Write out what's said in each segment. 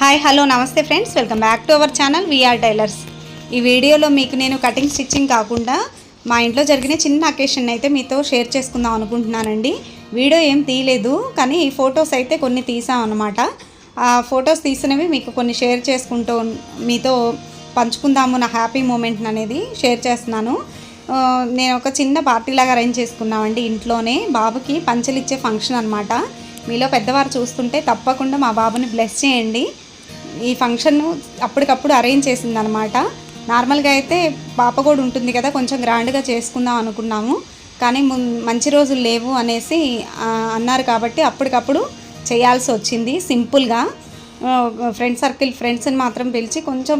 Hi hello నమస్తే friends. Welcome back to our channel VR tailors. ఈ వీడియోలో మీకు నేను కటింగ్ స్టిచ్చింగ్ కాకుండా మా ఇంట్లో జరిగిన చిన్న అకేషన్ అయితే మీతో షేర్ చేసుకుందాం అనుకుంటున్నానండి. వీడియో ఏం తీయలేదు కానీ ఈ ఫొటోస్ అయితే కొన్ని తీసాం అనమాట ఆ ఫొటోస్ తీసినవి మీకు కొన్ని షేర్ చేసుకుంటూ మీతో పంచుకుందాము నా హ్యాపీ మూమెంట్ అనేది షేర్ చేస్తున్నాను. నేను ఒక చిన్న పార్టీలాగా అరేంజ్ చేసుకున్నామండి ఇంట్లోనే. బాబుకి పంచలు ఇచ్చే ఫంక్షన్ అనమాట మీలో పెద్దవారు చూస్తుంటే తప్పకుండా మా బాబుని బ్లెస్ చేయండి. ఈ ఫంక్షన్ అప్పటికప్పుడు అరేంజ్ చేసింది అనమాట నార్మల్గా అయితే పాప కూడా ఉంటుంది కదా కొంచెం గ్రాండ్గా చేసుకుందాం అనుకున్నాము. కానీ మంచి రోజులు లేవు అనేసి అన్నారు కాబట్టి అప్పటికప్పుడు చేయాల్సి వచ్చింది. సింపుల్గా ఫ్రెండ్ సర్కిల్ ఫ్రెండ్స్ని మాత్రం పిలిచి కొంచెం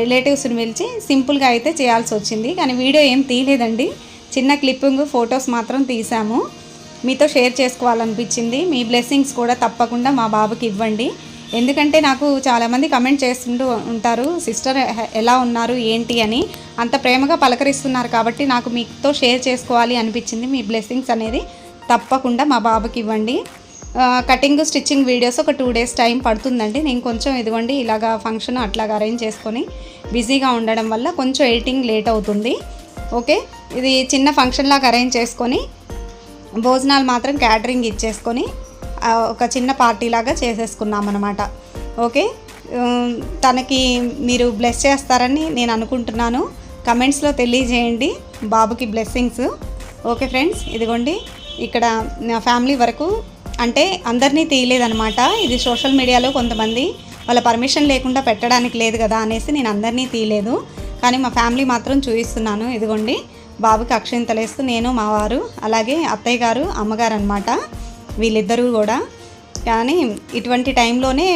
రిలేటివ్స్ని పిలిచి సింపుల్గా అయితే చేయాల్సి వచ్చింది. కానీ వీడియో ఏం తీయలేదండి. చిన్న క్లిప్పింగ్ ఫొటోస్ మాత్రం తీసాము. మీతో షేర్ చేసుకోవాలనిపించింది. మీ బ్లెస్సింగ్స్ కూడా తప్పకుండా మా బాబుకి ఇవ్వండి. ఎందుకంటే నాకు చాలామంది కమెంట్ చేస్తుంటూ ఉంటారు సిస్టర్ ఎలా ఉన్నారు? ఏంటి? అని. అంత ప్రేమగా పలకరిస్తున్నారు కాబట్టి నాకు మీతో షేర్ చేసుకోవాలి అనిపించింది. మీ బ్లెస్సింగ్స్ అనేది తప్పకుండా మా బాబుకి ఇవ్వండి. కటింగ్ స్టిచ్చింగ్ వీడియోస్ ఒక టూ డేస్ టైం పడుతుందండి. నేను కొంచెం ఇదిగోండి ఇలాగా ఫంక్షన్ అట్లాగా అరేంజ్ చేసుకొని బిజీగా ఉండడం వల్ల కొంచెం ఎడిటింగ్ లేట్ అవుతుంది. ఓకే ఇది చిన్న ఫంక్షన్ లాగా అరేంజ్ చేసుకొని భోజనాలు మాత్రం క్యాటరింగ్ ఇచ్చేసుకొని ఒక చిన్న పార్టీ లాగా చేసేసుకున్నాం అనమాట ఓకే? తనకి మీరు బ్లెస్ చేస్తారని నేను అనుకుంటున్నాను. కమెంట్స్లో తెలియజేయండి బాబుకి బ్లెస్సింగ్స్. Okay friends? ఇదిగోండి ఇక్కడ నా ఫ్యామిలీ వరకు అంటే అందరినీ తీయలేదనమాట ఇది సోషల్ మీడియాలో కొంతమంది వాళ్ళ పర్మిషన్ లేకుండా పెట్టడానికి లేదు కదా అనేసి నేను అందరినీ తీయలేదు. కానీ మా ఫ్యామిలీ మాత్రం చూపిస్తున్నాను ఇదిగోండి బాబుకి అక్షింతలేస్తూ నేను మా వారు అలాగే అత్తయ్య గారు అమ్మగారు అనమాట వీళ్ళిద్దరూ కూడా. కానీ ఇటువంటి టైంలోనే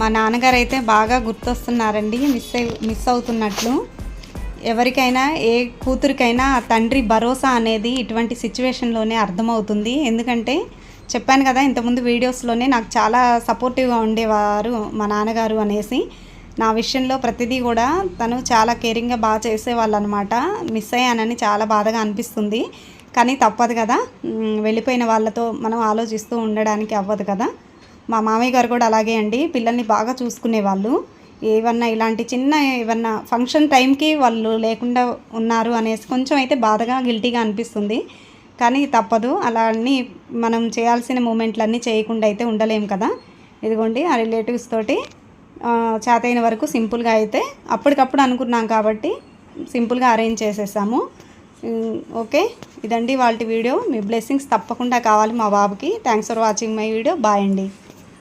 మా నాన్నగారు అయితే బాగా గుర్తొస్తున్నారండి మిస్ మిస్ అవుతున్నట్లు. ఎవరికైనా ఏ కూతురికైనా తండ్రి భరోసా అనేది ఇటువంటి సిచ్యువేషన్లోనే అర్థమవుతుంది. ఎందుకంటే చెప్పాను కదా ఇంతకుముందు వీడియోస్లోనే నాకు చాలా సపోర్టివ్గా ఉండేవారు మా నాన్నగారు అనేసి. నా విషయంలో ప్రతిదీ కూడా తను చాలా కేరింగ్గా బాగా చేసేవాళ్ళు అనమాట మిస్ అయ్యానని చాలా బాధగా అనిపిస్తుంది. కానీ తప్పదు కదా. వెళ్ళిపోయిన వాళ్ళతో మనం ఆలోచిస్తూ ఉండడానికి అవ్వదు కదా. మా మామయ్య గారు కూడా అలాగే అండి. పిల్లల్ని బాగా చూసుకునేవాళ్ళు ఏమన్నా ఇలాంటి చిన్న ఏమన్నా ఫంక్షన్ టైంకి వాళ్ళు లేకుండా ఉన్నారు అనేసి కొంచెం అయితే బాధగా గిల్టీగా అనిపిస్తుంది. కానీ తప్పదు. అలా అన్నీ మనం చేయాల్సిన మూమెంట్లన్నీ చేయకుండా అయితే ఉండలేం కదా. ఇదిగోండి ఆ రిలేటివ్స్ తోటి చేతైన వరకు సింపుల్గా అయితే అప్పటికప్పుడు అనుకున్నాం కాబట్టి సింపుల్గా అరేంజ్ చేసేసాము. ఓకే. ఇదండి వాళ్ళ వీడియో. మీ బ్లెస్సింగ్స్ తప్పకుండా కావాలి మా బాబుకి. Thanks for watching my video. Bye అండి.